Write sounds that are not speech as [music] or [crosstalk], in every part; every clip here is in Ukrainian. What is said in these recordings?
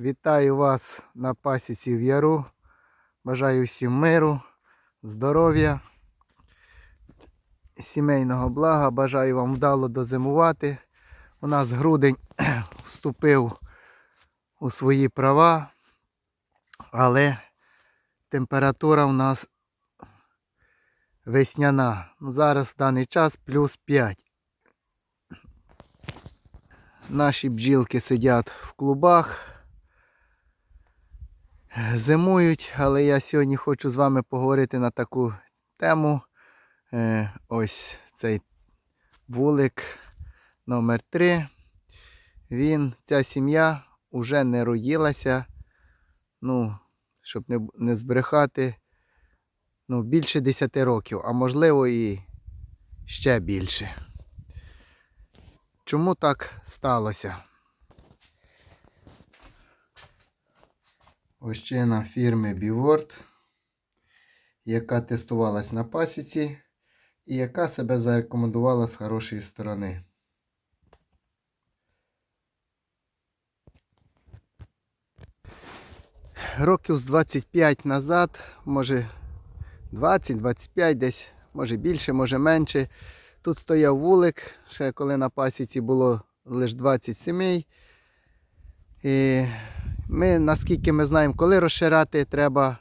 Вітаю вас на пасіці в Яру. Бажаю всім миру, здоров'я, сімейного блага. Бажаю вам вдало дозимувати. У нас грудень [clears throat] вступив у свої права, але температура у нас весняна. Ну, Зараз в даний час плюс 5. Наші бджілки сидять в клубах, зимують, але я сьогодні хочу з вами поговорити на таку тему. Е, Ось цей вулик номер 3 Він, ця сім'я вже не роїлася. Ну, щоб не, не збрехати, ну, більше 10 років, а можливо і ще більше. Чому так сталося? Ощина фірми Biword, яка тестувалась на пасіці і яка себе зарекомендувала з хорошої сторони. Років з 25 назад, може 20-25 десь, може більше, може менше. Тут стояв вулик, ще коли на пасіці було лише 20 сімей. І ми, наскільки ми знаємо, коли розширяти треба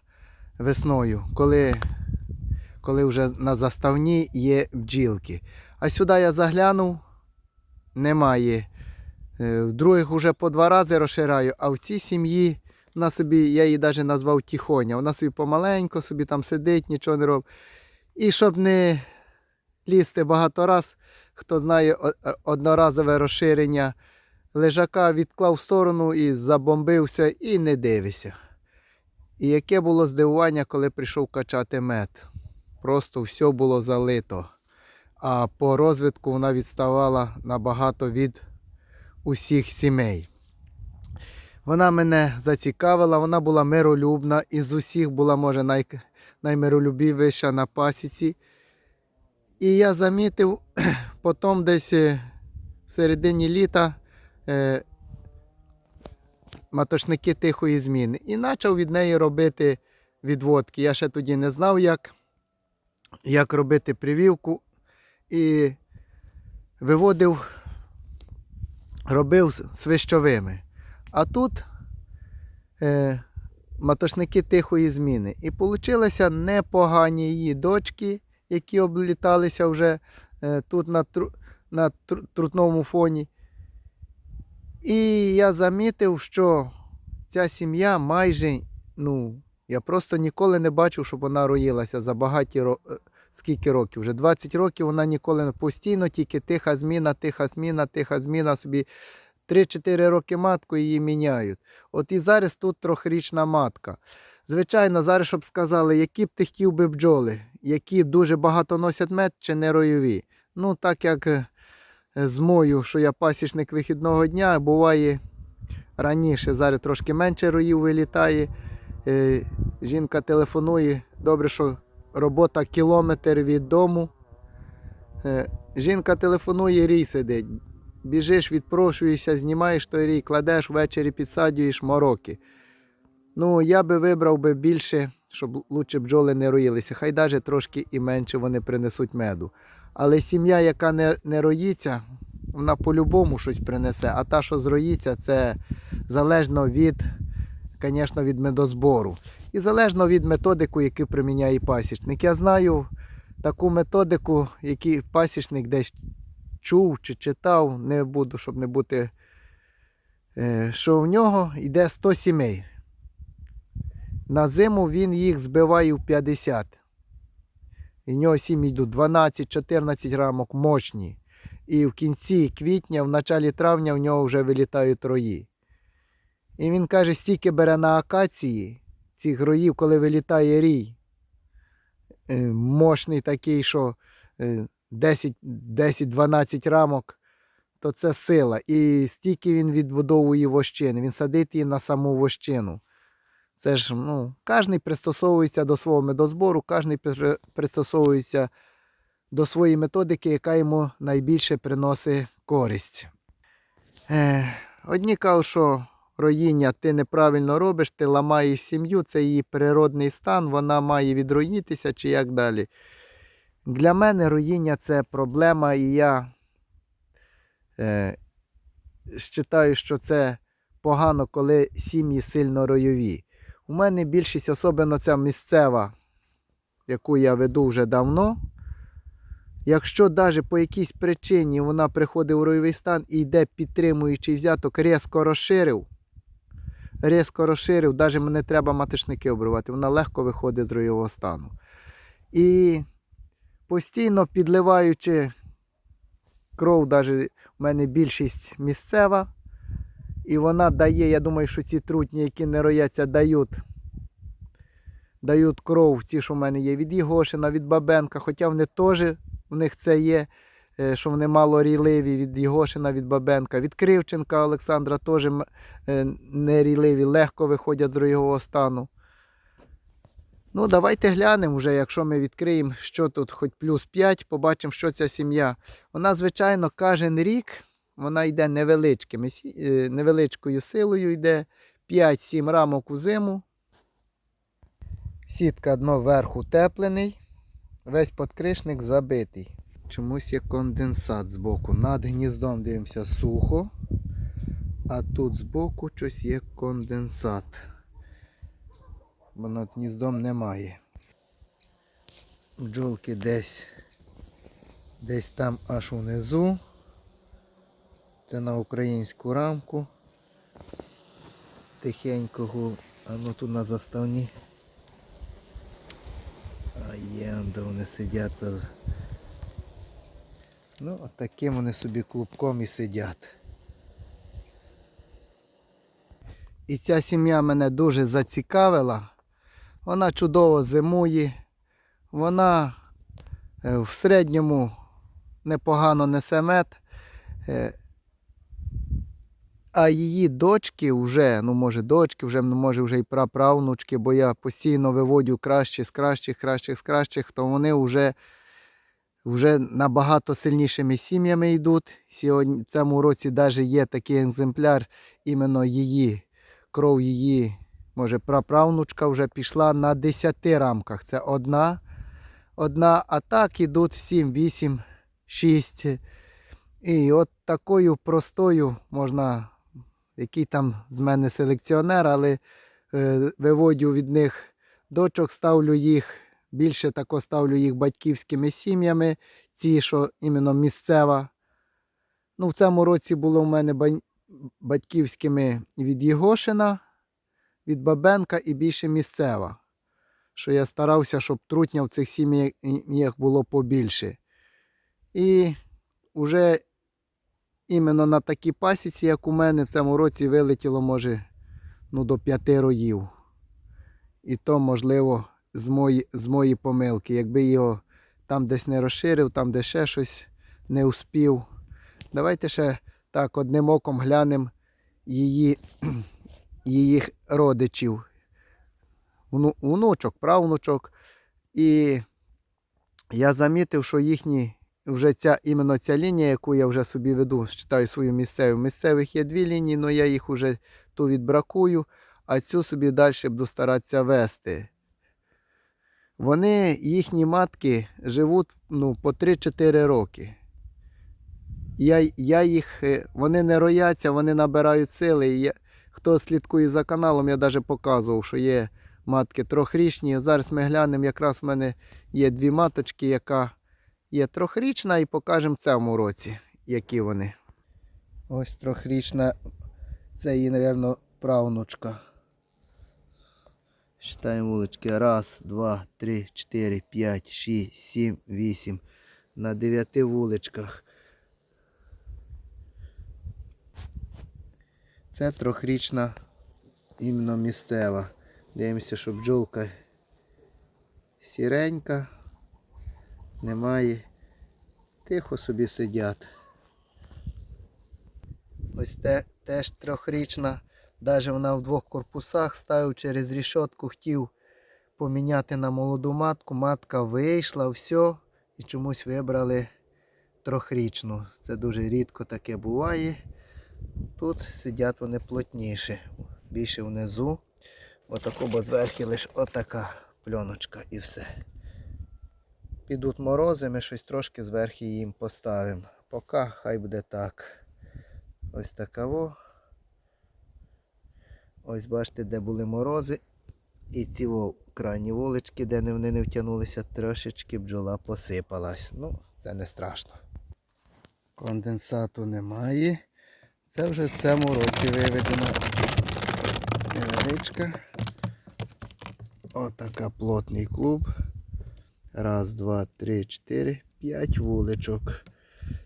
весною, коли, коли вже на заставні є бджілки. А сюди я заглянув, немає. Е, В других вже по два рази розширяю, а в цій сім'ї вона собі, я її навіть назвав Тихоня. Вона собі помаленько, собі там сидить, нічого не робить. І щоб не лізти багато раз, хто знає о- одноразове розширення лежака, відклав в сторону і забомбився, і не дивися. І яке було здивування, коли прийшов качати мед. Просто все було залито. А по розвитку вона відставала набагато від усіх сімей. Вона мене зацікавила, вона була миролюбна, із усіх була, може, най... наймиролюбівіша на пасіці. І я замітив, [clears throat] потім десь е, в середині літа е, матошники тихої зміни. І почав від неї робити відводки. Я ще тоді не знав, як, як робити прививку. І виводив, робив свищовими. А тут е, матошники тихої зміни. І получилися непогані її дочки, які обліталися вже е, тут на, тру, на тру- трутному фоні. І я замітив, що ця сім'я майже, ну, я просто ніколи не бачив, щоб вона роїлася за багаті е, скільки років. Вже 20 років вона ніколи не постійно, тільки тиха зміна, тиха зміна, тиха зміна собі. 3-4 роки матку її міняють. От і зараз тут трьохрічна матка. Звичайно, зараз, щоб сказали, які б ти хотів би бджоли, які дуже багато носять мед чи не ройові. Ну, так як з мою, що я пасічник вихідного дня, буває раніше, зараз трошки менше роїв вилітає. Е, Жінка телефонує, добре, що робота кілометр від дому. Е, Жінка телефонує, рій сидить. Біжиш, відпрошуєшся, знімаєш той рій, кладеш, ввечері підсаджуєш мороки. Ну, я би вибрав би більше, щоб лучше бджоли не роїлися. Хай навіть трошки і менше вони принесуть меду. Але сім'я, яка не, не роїться, вона по-любому щось принесе. А та, що зроїться, це залежно від, звісно, від медозбору. І залежно від методику, яку приміняє пасічник. Я знаю таку методику, яку пасічник десь чув чи читав, не буду, щоб не бути, е, що в нього йде 100 сімей. На зиму він їх збиває в 50. І в нього сім'ї йдуть 12-14 рамок мощні. І в кінці квітня, в началі травня в нього вже вилітають рої. І він каже, стільки бере на акації цих роїв, коли вилітає рій. е, Мощний такий, що е, 10-12 рамок, то це сила. І стільки він відбудовує вощини. Він садить її на саму вощину. Це ж, ну, кожен пристосовується до свого медозбору, кожен пристосовується до своєї методики, яка йому найбільше приносить користь. Е, одні кажуть, що роїння ти неправильно робиш, ти ламаєш сім'ю, це її природний стан, вона має відроїтися чи як далі. Для мене роїння це проблема, і я е, вважаю, що це погано, коли сім'ї сильно ройові. У мене більшість, особливо ця місцева, яку я веду вже давно. Якщо навіть по якійсь причині вона приходить у ройовий стан і йде підтримуючий взяток, різко розширив, різко розширив, навіть мене треба матишники обривати, вона легко виходить з ройового стану. І постійно підливаючи кров, навіть у мене більшість місцева, і вона дає, я думаю, що ці трутні, які не рояться, дають, дають кров, ті, що в мене є від Єгошина, від Бабенка, хоча вони теж, в них це є, е, що вони мало рійливі від Єгошина, від Бабенка, від Кривченка Олександра теж е, не рійливі, легко виходять з ройового стану. Ну, давайте глянемо вже, якщо ми відкриємо, що тут хоч плюс 5, побачимо, що ця сім'я. Вона, звичайно, кожен рік вона йде невеличкими, е, невеличкою силою, йде 5-7 рамок у зиму. Сітка дно вверху теплений, весь подкришник забитий. Чомусь є конденсат збоку. Над гніздом дивимося сухо, а тут збоку щось є конденсат. Бо над гніздом немає. Бджолки десь, десь там аж унизу. Це на українську рамку. Тихенько гул. А ну тут на заставні. А є, де вони сидять. Ну, от таким вони собі клубком і сидять. І ця сім'я мене дуже зацікавила. Вона чудово зимує. Вона е, в середньому непогано несе мед. А її дочки вже, ну може дочки, вже ну, може вже і праправнучки, бо я постійно виводю кращі з кращих, кращих з кращих, то вони вже, вже набагато сильнішими сім'ями йдуть. Сьогодні в цьому році навіть є такий екземпляр, іменно її, кров її, може праправнучка вже пішла на 10 рамках. Це одна, одна, а так ідуть 7, 8, 6. І от такою простою можна, який там з мене селекціонер, але е, виводю від них дочок, ставлю їх, більше тако ставлю їх батьківськими сім'ями, ці, що іменно місцева. Ну, в цьому році було в мене батьківськими від Єгошина, від Бабенка і більше місцева. Що я старався, щоб трутня в цих сім'ях було побільше. І вже іменно на такій пасіці, як у мене, в цьому році вилетіло, може, ну, до п'яти роїв. І то, можливо, з мої, з мої помилки. Якби його там десь не розширив, там де ще щось не успів. Давайте ще так одним оком глянемо її, [clears throat] її родичів. Вну- Внучок, правнучок. І я замітив, що їхні вже ця іменно ця лінія, яку я вже собі веду, читаю свою місцеву. Місцевих є дві лінії, але я їх вже ту відбракую, а цю собі далі буду старатися вести. Вони, їхні матки, живуть ну, по 3-4 роки. Я, я їх, е, вони не рояться, вони набирають сили. Я, хто слідкує за каналом, я навіть показував, що є матки трьохрічні. Зараз ми глянемо, якраз в мене є дві маточки, яка є трьохрічна, і покажемо в цьому році, які вони. Ось трьохрічна, це її, мабуть, правнучка. Считаємо вулички. Раз, два, три, чотири, п'ять, шість, сім, вісім. На дев'яти вуличках. Це трьохрічна іменно місцева. Дивимося, що бджолка сіренька. Немає. Тихо собі сидять. Ось те, теж трьохрічна. Навіть вона в двох корпусах ставив через рішотку, хотів поміняти на молоду матку. Матка вийшла, все, і чомусь вибрали трьохрічну. Це дуже рідко таке буває. Тут сидять вони плотніше, більше внизу. Отако, бо зверху лише отака пленочка і все. Підуть морози, ми щось трошки зверху їм поставимо. Поки хай буде так. Ось такаво. Ось бачите, де були морози. І ці крайні вулички, де вони не втягнулися, трошечки бджола посипалась. Ну, це не страшно. Конденсату немає. Це вже в цьому році виведена невеличка. Отака плотний клуб. Раз, два, три, чотири, п'ять вуличок.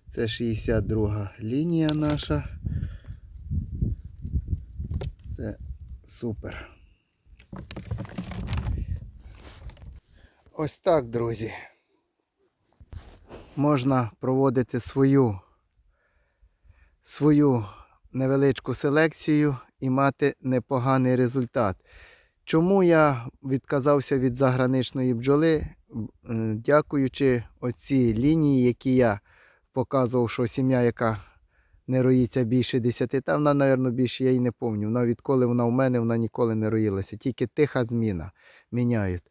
Це 62 лінія наша. Це супер. Ось так, друзі. Можна проводити свою, свою невеличку селекцію і мати непоганий результат. Чому я відказався від заграничної бджоли? Е, Дякуючи оцій лінії, які я показував, що сім'я, яка не роїться більше 10, та вона, мабуть, більше я її не пам'ятаю. Вона відколи вона в мене, вона ніколи не роїлася. Тільки тиха зміна міняють.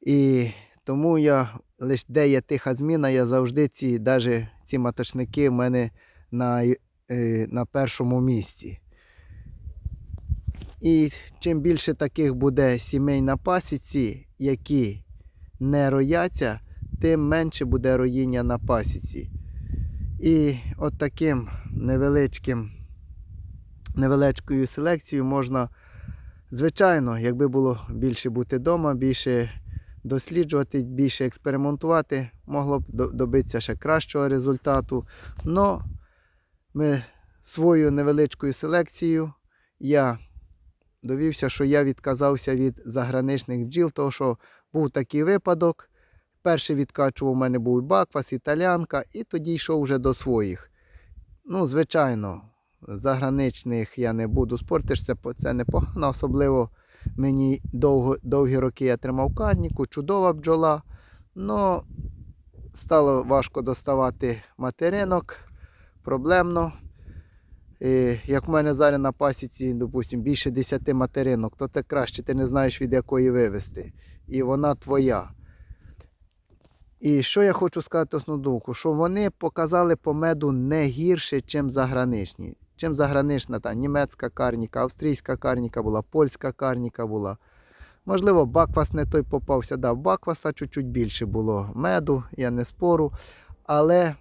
І тому я лише де є тиха зміна, я завжди ці, навіть ці маточники в мене на, е, на першому місці. І чим більше таких буде сімей на пасіці, які не рояться, тим менше буде роїння на пасіці. І от таким невеличким, невеличкою селекцією можна, звичайно, якби було більше бути вдома, більше досліджувати, більше експериментувати, могло б добитися ще кращого результату. Но ми свою невеличкою селекцією я довівся, що я відказався від заграничних бджіл, тому що був такий випадок. Перший відкачував у мене був Баквас, італянка, і тоді йшов вже до своїх. Ну, звичайно, заграничних я не буду спортишся, це непогано, особливо мені довго, довгі роки я тримав карніку, чудова бджола. Но стало важко доставати материнок, проблемно. Як в мене зараз на пасіці, допустим, більше 10 материнок, то це краще, ти не знаєш від якої вивезти. І вона твоя. І що я хочу сказати основну думку, що вони показали по меду не гірше, ніж заграничні. Чим загранична та німецька карніка, австрійська карніка була, польська карніка була. Можливо, баквас не той попався. Да, в бакваса чуть-чуть більше було меду, я не спору. Але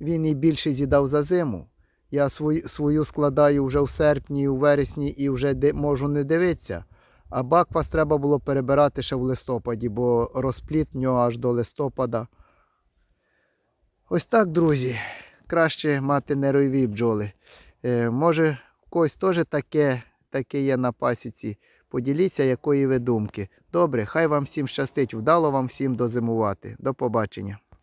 він і більше з'їдав за зиму. Я свою, свою складаю вже в серпні, у вересні і вже ди- можу не дивитися. А баквас треба було перебирати ще в листопаді, бо розпліт в нього аж до листопада. Ось так, друзі. Краще мати неройові бджоли. Е, може, в когось теж таке, таке є на пасіці. Поділіться, якої ви думки. Добре, хай вам всім щастить, вдало вам всім дозимувати. До побачення.